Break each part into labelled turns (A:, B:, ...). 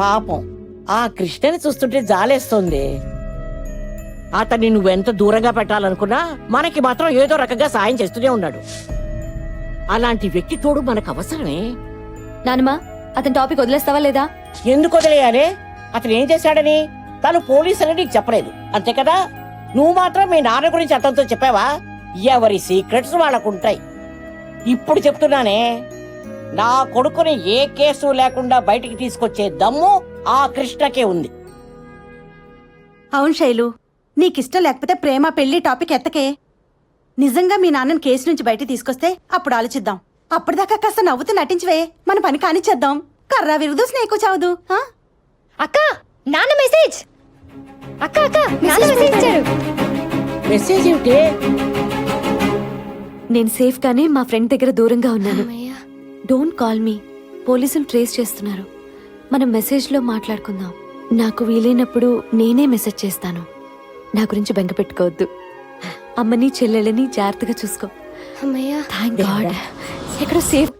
A: పాపం. ఆ కృష్ణని చూస్తుంటే జాలేస్తుంది. అతన్ని నువ్వెంత దూరంగా పెట్టాలనుకున్నా మనకి మాత్రం ఏదో రకంగా సాయం చేస్తూనే ఉన్నాడు. అలాంటి వ్యక్తి తోడు మనకు అవసరమే.
B: నానమ్మా అతని టాపిక్ వదిలేస్తావా లేదా?
A: ఎందుకు వదిలేయాలి? అతను ఏం చేశాడని? తను పోలీసులని నీకు చెప్పలేదు. అంతే కదా? నువ్వు మాత్రం మీ నాన్న గురించి అతనితో చెప్పావా? ఎవరి సీక్రెట్స్ వాళ్ళకుంటాయి. ఇప్పుడు చెప్తున్నానే. నా కొడుకుని ఏ కేసు లేకుండా బయటికి తీసుకొచ్చే దమ్ము ఆ కృష్ణకే ఉంది.
C: అవును శైలు నీకిష్టం లేకపోతే ప్రేమ పెళ్ళి టాపిక్ ఎత్తకే. నిజంగా మీ నాన్నని కేసు నుంచి బయట తీసుకొస్తే అప్పుడు ఆలోచిద్దాం. అప్పటిదాకా కాస్త నవ్వుతూ నటించవే మన పని కానిచ్చేద్దాం. కర్రా విరుదు స్నేకు చావదు?
B: అక్క నాన్న మెసేజ్ అక్క అక్క నాన్న మెసేజ్ ఇచ్చారు.
A: మెసేజ్ ఏమిటి?
B: నేను సేఫ్ గానే మా ఫ్రెండ్ దగ్గర దూరంగా ఉన్నాను. Don't call me. పోలీసులు ట్రేస్ చేస్తున్నారు. మనం మెసేజ్లో మాట్లాడుకుందాం. నాకు వీలైనప్పుడు నేనే మెసేజ్ చేస్తాను. నా గురించి బెంగ పెట్టుకోవద్దు. అమ్మని చెల్లెలని జాగ్రత్తగా చూసుకో. థ్యాంక్ గాడ్ ఎక్కడ సేఫ్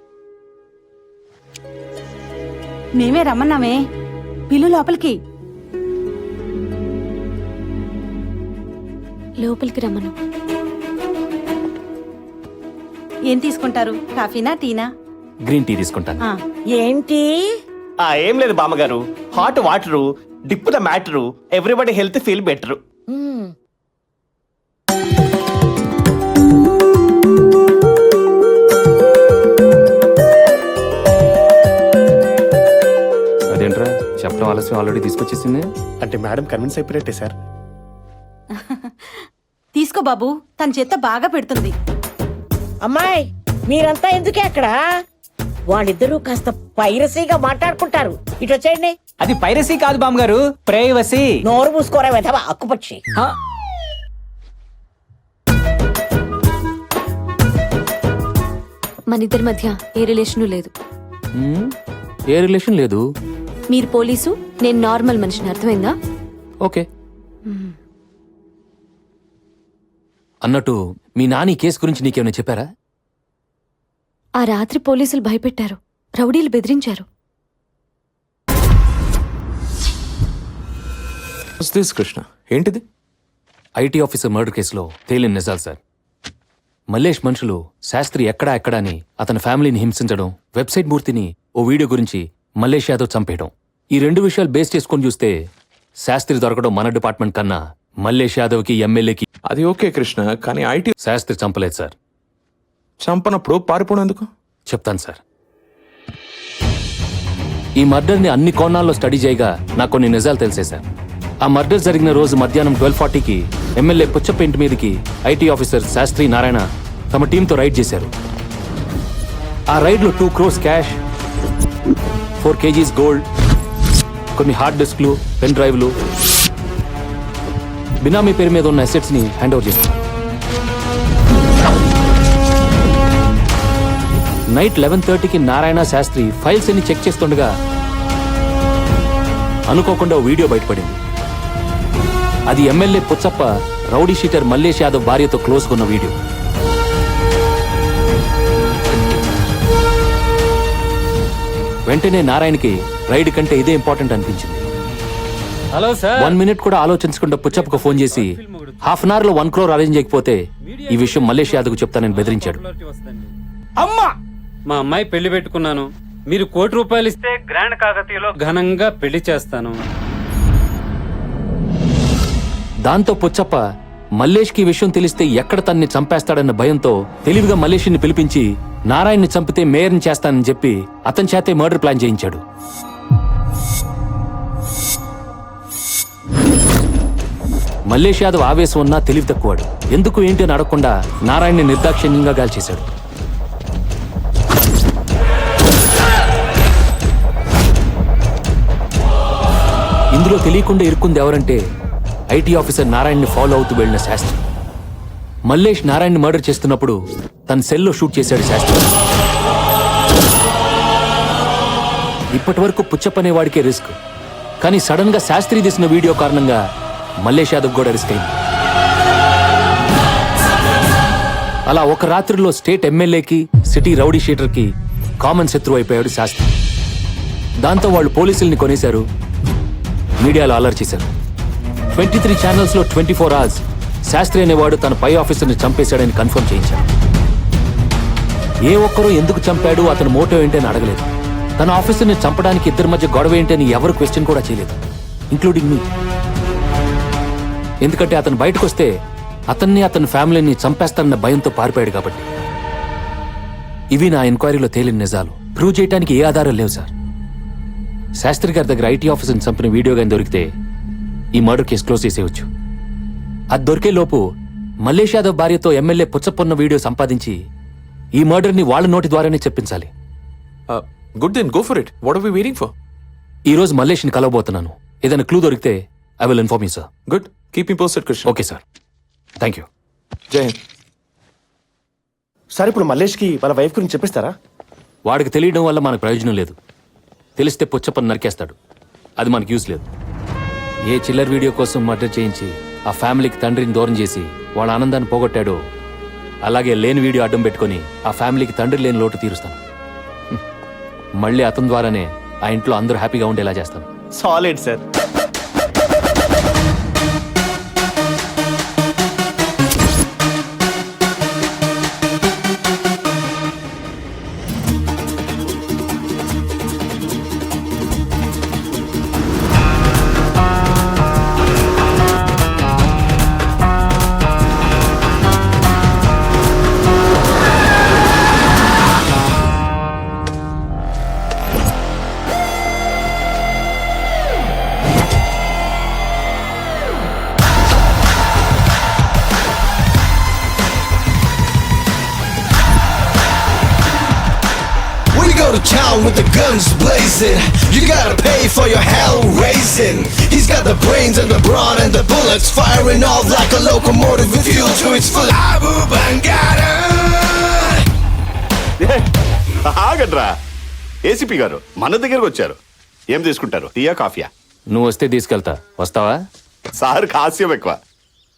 C: మేమే రమ్మన్నామే. పిల్లు లోపలికి.
B: లోపలికి రమ్మను.
C: ఏం తీసుకుంటారు? కాఫీనా టీనా?
D: గ్రీన్ టీ తీసుకుంటాను.
C: ఆ,
A: ఏంటి?
E: ఆ ఏం లేదు బామ్మగారు. Hot water dip the matter everybody health feel better.
A: Hmm.
D: అదేంట్రా? చెప్పడం ఆలస్యం ఆల్రెడీ తీసుకొచ్చేసింది.
E: అంటే మేడం కన్విన్స్ అయిపోయినట్టే సార్.
C: తీసుకో బాబు తన చేత్తో బాగా పెడుతుంది.
A: అమ్మాయి మీరంతా ఎందుకే అక్కడ? వాళ్ళిద్దరూ కాస్త పైరసీగా మాట్లాడుకుంటారు. ఇటు వచ్చేయండి.
F: అది పైరసీ కాదు బామ్మగారు ప్రేయవసి.
A: నోరు మూసుకోరా వెధవా అక్కుపక్షి.
B: మన ఇద్దరి మధ్య ఏ రిలేషను లేదు.
D: మ్మ్. ఏ రిలేషన్ లేదు?
B: మీరు పోలీసు నేను నార్మల్ మనిషిని అర్థమైందా?
D: ఓకే. అన్నట్టు మీ నాని కేసు గురించి నీకేమైనా చెప్పారా?
B: ఆ రాత్రి పోలీసులు భయపెట్టారు. రౌడీలు బెదిరించారు.
D: దిస్ కృష్ణ ఏంటిది? ఐటీ ఆఫీసర్ మర్డర్ కేసులో తేలిన నిజాలు సార్. మల్లేష్ మనుషులు శాస్త్రి ఎక్కడా ఎక్కడా అని అతని ఫ్యామిలీని హింసించడం వెబ్సైట్ మూర్తిని ఓ వీడియో గురించి మల్లేష్ యాదవ్ చంపేయడం. ఈ రెండు విషయాలు బేస్ చేసుకొని చూస్తే శాస్త్రి దొరకడం మన డిపార్ట్మెంట్ కన్నా మల్లేష్ యాదవ్కి ఎమ్మెల్యేకి
G: అది ఓకే కృష్ణ కానీ ఐటీ
D: శాస్త్రి చంపలేదు సార్.
G: చంపనప్పుడు పారిపోవడం ఎందుకు?
D: చెప్తాను సార్. ఈ మర్డర్ని అన్ని కోణాల్లో స్టడీ చేయగా నాకు కొన్ని నిజాలు తెలిసే సార్. ఆ మర్డర్ జరిగిన రోజు మధ్యాహ్నం ట్వెల్వ్ ఫార్టీకి ఎమ్మెల్యే పుచ్చపేంటి మీదకి ఐటీ ఆఫీసర్ శాస్త్రి నారాయణ తమ టీంతో రైడ్ చేశారు. ఆ రైడ్లో two crores cash four kgs gold కొన్ని హార్డ్ డిస్క్లు పెన్ డ్రైవ్లు. బినామీ పేరు మీద ఉన్న అసెట్స్ని హ్యాండ్ ఓవర్ చేస్తున్నారు నైట్ లెవెన్ థర్టీకి నారాయణ శాస్త్రి ఫైల్స్ అన్ని చెక్ చేస్తుండగా అనుకోకుండా ఓ వీడియో బయటపడింది. అది MLA Puchappa rowdy sheeter Mallesh Yadav భార్యతో క్లోజ్ ఉన్న వీడియో. వెంటనే నారాయణకి రైడ్ కంటే ఇదే ఇంపార్టెంట్ అనిపించింది.
F: Hello sir.
D: వన్ మినిట్ కూడా ఆలోచించకుండా పుచ్చప్పకు ఫోన్ చేసి హాఫ్ అన్ అవర్లో వన్ క్రోర్ అరేంజ్ చేయకపోతే ఈ విషయం మల్లేష్ యాదవ్ చెప్తానని బెదిరించాడు.
F: అమ్మా! మా అమ్మాయి పెళ్ళి పెట్టుకున్నాను. మీరు కోటి రూపాయలు ఇస్తే గ్రాండ్ కాకతీయలో ఘనంగా పెళ్ళి చేస్తాను.
D: దాంతో పుచ్చప్ప మల్లేష్కి విషయం తెలిస్తే ఎక్కడ తన్ని చంపేస్తాడన్న భయంతో తెలివిగా మల్లేష్ని పిలిపించి నారాయణ్ని చంపితే మేయర్ని చేస్తానని చెప్పి అతని చేతే మర్డర్ ప్లాన్ చేయించాడు. మల్లేష్ యాదవ్ ఆవేశం ఉన్నా తెలివి తక్కువాడు. ఎందుకు ఏంటి అని అడగకుండా నారాయణ్ని నిర్దాక్షిణ్యంగా గాల్చేశాడు. ఇందులో తెలియకుండా ఇరుక్కుంది ఎవరంటే ఐటీ ఆఫీసర్ నారాయణ్ని ఫాలో అవుతూ వెళ్ళిన శాస్త్రి. మల్లేష్ నారాయణ్ని మర్డర్ చేస్తున్నప్పుడు తన సెల్లో షూట్ చేశాడు శాస్త్రి. ఇప్పటి వరకు పుచ్చప్పనేవాడికే రిస్క్. కానీ సడన్గా శాస్త్రి తీసిన వీడియో కారణంగా మల్లేష్ యాదవ్ కూడా రిస్క్ అయింది. అలా ఒక రాత్రిలో స్టేట్ ఎమ్మెల్యేకి సిటీ రౌడీ షీటర్కి కామన్ శత్రువు అయిపోయాడు శాస్త్రి. దాంతో వాళ్ళు పోలీసుల్ని కొనేశారు మీడియాలో అలర్ట్ చేశారు ట్వంటీ త్రీ ఛానల్స్లో ట్వంటీ ఫోర్ అవర్స్ శాస్త్రి అనేవాడు తన పై ఆఫీసర్ని చంపేశాడని కన్ఫర్మ్ చేయించారు ఏ ఒక్కరూ ఎందుకు చంపాడు అతని మోటో ఏంటని అడగలేదు. తన ఆఫీసర్ని చంపడానికి ఇద్దరి మధ్య గొడవ ఏంటని ఎవరు క్వశ్చన్ కూడా చేయలేదు ఇంక్లూడింగ్ మీ. ఎందుకంటే అతను బయటకు వస్తే అతన్ని అతని ఫ్యామిలీని చంపేస్తానన్న భయంతో పారిపోయాడు కాబట్టి. ఇవి నా ఎంక్వైరీలో తేలిన నిజాలు. ప్రూవ్ చేయడానికి ఏ ఆధారం లేవు సార్. శాస్త్రి గారి దగ్గర ఐటీ ఆఫీసర్ని చంపిన వీడియో కానీ దొరికితే ఈ మర్డర్ కేసు క్లోజ్ చేసేయచ్చు. అది దొరికే లోపు మల్లేష్ యాదవ్ భార్యతో ఎమ్మెల్యే పుచ్చపొన్న వీడియో సంపాదించి ఈ మర్డర్ని వాళ్ళ నోటి ద్వారానే చెప్పించాలి.
G: Good then go for it what are we waiting for
D: ఈ రోజు మల్లేష్ని కలవబోతున్నాను. ఏదైనా క్లూ దొరికితే I will inform you sir
G: good keep me posted Krishna
D: okay sir thank you
G: Jai Hind
E: sir ఇప్పుడు మల్లేష్కి వాళ్ళ వైఫ్ గురించి చెప్పిస్తారా?
D: వాడికి తెలియడం వల్ల మనకు ప్రయోజనం లేదు. తెలిస్తే పుచ్చపని నరికేస్తాడు. అది మనకి యూస్ లేదు. ఏ చిల్లర్ వీడియో కోసం మర్డర్ చేయించి ఆ ఫ్యామిలీకి తండ్రిని దూరం చేసి వాళ్ళ ఆనందాన్ని పోగొట్టాడో అలాగే లేని వీడియో అడ్డం పెట్టుకొని ఆ ఫ్యామిలీకి తండ్రి లేని లోటు తీరుస్తాను. మళ్ళీ అతని ద్వారానే ఆ ఇంట్లో అందరూ హ్యాపీగా ఉండేలా చేస్తాను.
E: Solid sir.
H: Go to town with the guns blazing. You gotta pay for your hell raising. He's got the brains and the brawn and the bullets firing off like a locomotive with fuel to its full. Abu Bangada.
I: ఆగడ్రా ACP గారు మన దగ్గరకు వచ్చారు ఏం తీసుకుంటారు టీయా కాఫీయా
D: నువ్వు వస్తే తీసుకెళ్తా వస్తావా
I: సార్ హాస్యం ఎక్కువ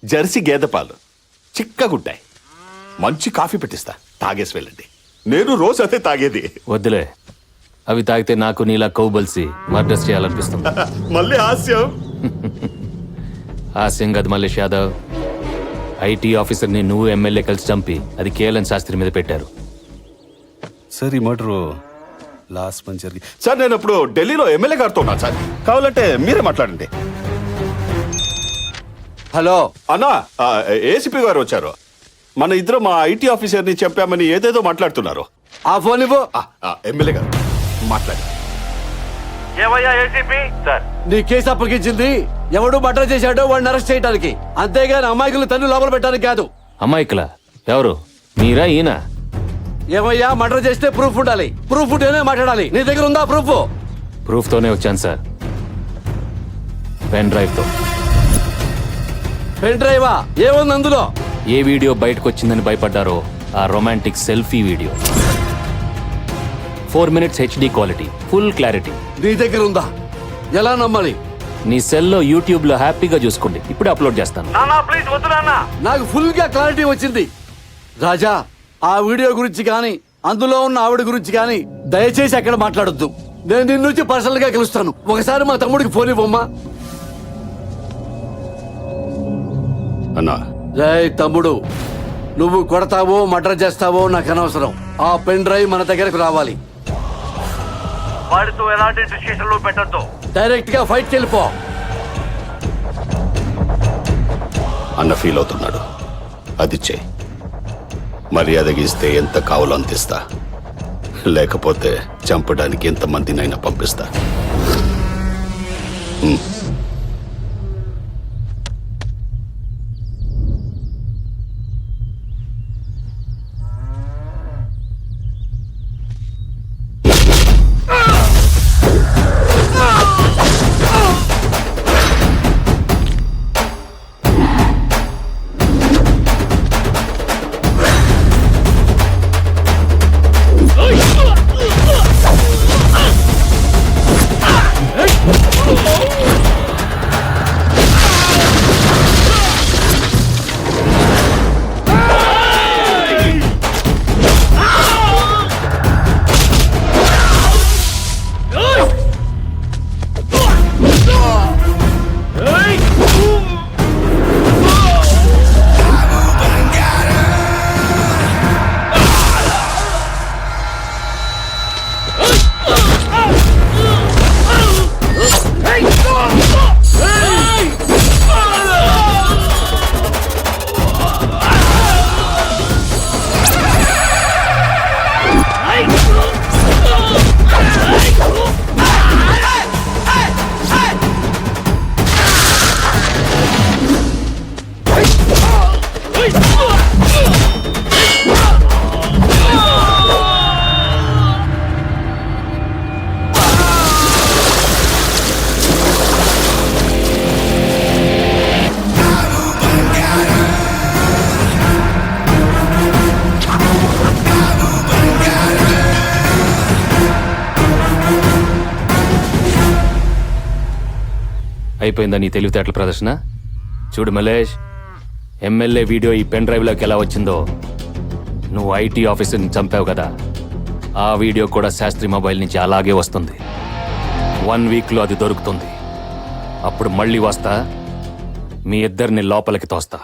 I: జెర్సీ గేదె పాలు చిక్కగుంటాయి మంచి కాఫీ పెట్టిస్తా తాగేసి వెళ్ళండి నేను రోజు అదే తాగేది.
D: వద్దులే. అవి తాగితే నాకు నీలా కౌబల్సి మర్డర్స్ చేయాలనిపిస్తుంది.
I: మళ్ళీ హాస్యం.
D: హాస్యం కాదు మల్లేష్ యాదవ్ ఐటీ ఆఫీసర్ని నువ్వు ఎమ్మెల్యే కలిసి చంపి అది కేఎల్ఎన్ శాస్త్రి మీద పెట్టారు.
I: సార్ ఈ మర్డర్ లాస్ట్ మంత్ జరిగి సార్ నేను ఇప్పుడు ఢిల్లీలో ఎమ్మెల్యే గారితో ఉన్నాను సార్. కావాలంటే మీరే మాట్లాడండి.
J: హలో.
I: అన్నా ఏసీపీ గారు వచ్చారు. మన ఇద్దరు మా ఐటీ ఆఫీసర్ని చెప్పామని ఏదేదో మాట్లాడుతున్నారు.
J: ఆ ఫోన్ ఇవ్వు.
I: ఎమ్మెల్యే గారు మాట్లాడి.
J: నీ కేసు అప్పగించింది. ఎవడు మర్డర్ చేశాడో వాడిని అరెస్ట్ చేయడానికి అంతేగాని అమాయకులు తన్ను లోపల పెట్టడానికి కాదు.
D: అమ్మాయికలా ఎవరు? మీరా ఈయన?
J: ఏమయ్యా మర్డర్ చేస్తే ప్రూఫ్ ఉండాలి. ప్రూఫ్ ఉంటేనే మాట్లాడాలి. నీ దగ్గర ఉందా ప్రూఫ్?
D: ప్రూఫ్ తోనే వచ్చాను సార్. పెన్ డ్రైవ్తో
J: పెన్ డ్రైవా? ఏముంది అందులో?
D: ఏ వీడియో బయటకు వచ్చిందని భయపడ్డారో ఆ romantic selfie video. Four minutes HD quality full clarity.
J: నీ దగ్గర ఉందా? ఎలా నమ్మాలి?
D: నీ సెల్లో యూట్యూబ్లో హ్యాపీగా చూసుకోండి. ఇప్పుడే అప్లోడ్ చేస్తాను.
J: నాకు ఫుల్గా క్లారిటీ వచ్చింది. రాజా ఆ వీడియో గురించి కానీ అందులో ఉన్న ఆవిడ గురించి కానీ దయచేసి అక్కడ మాట్లాడొద్దు. నేను నిన్ను నుంచి పర్సనల్గా కలుస్తాను ఒకసారి మా తమ్ముడికి ఫోన్ ఇవ్వమ్మా.
I: అన్నా
J: జై తమ్ముడు నువ్వు కొడతావో మర్డర్ చేస్తావో నాకు అనవసరం. ఆ పెన్ డ్రైవ్ మన దగ్గరకు రావాలి.
K: వాడితో ఎలాంటి డిస్కషన్లు పెట్టద్దు.
J: డైరెక్ట్గా ఫైట్ వెళ్ళిపో
I: అన్న ఫీల్ అవుతున్నాడు. అది చే మర్యాదగా ఇస్తే ఎంత కావాలో అంతిస్తా లేకపోతే చంపడానికి ఎంతమందినైనా పంపిస్తా.
D: అయిపోయిందా నీ తెలివితేటల ప్రదర్శన? చూడు మలేష్ ఎమ్మెల్యే వీడియో ఈ పెన్ డ్రైవ్లోకి ఎలా వచ్చిందో. నువ్వు ఐటీ ఆఫీసర్ని చంపావు కదా. ఆ వీడియో కూడా శాస్త్రి మొబైల్ నుంచి అలాగే వస్తుంది. వన్ వీక్లో అది దొరుకుతుంది. అప్పుడు మళ్ళీ వస్తా. మీ ఇద్దరిని లోపలికి తోస్తా.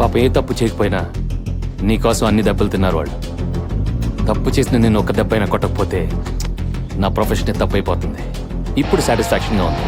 D: పాప ఏ తప్పు చేయకపోయినా నీకోసం అన్ని దెబ్బలు తిన్నారు వాళ్ళు. తప్పు చేసిన నేను ఒక దెబ్బ అయినా కొట్టకపోతే నా ప్రొఫెషన్ తప్పైపోతుంది. ఇప్పుడు సాటిస్ఫాక్షన్గా ఉంది.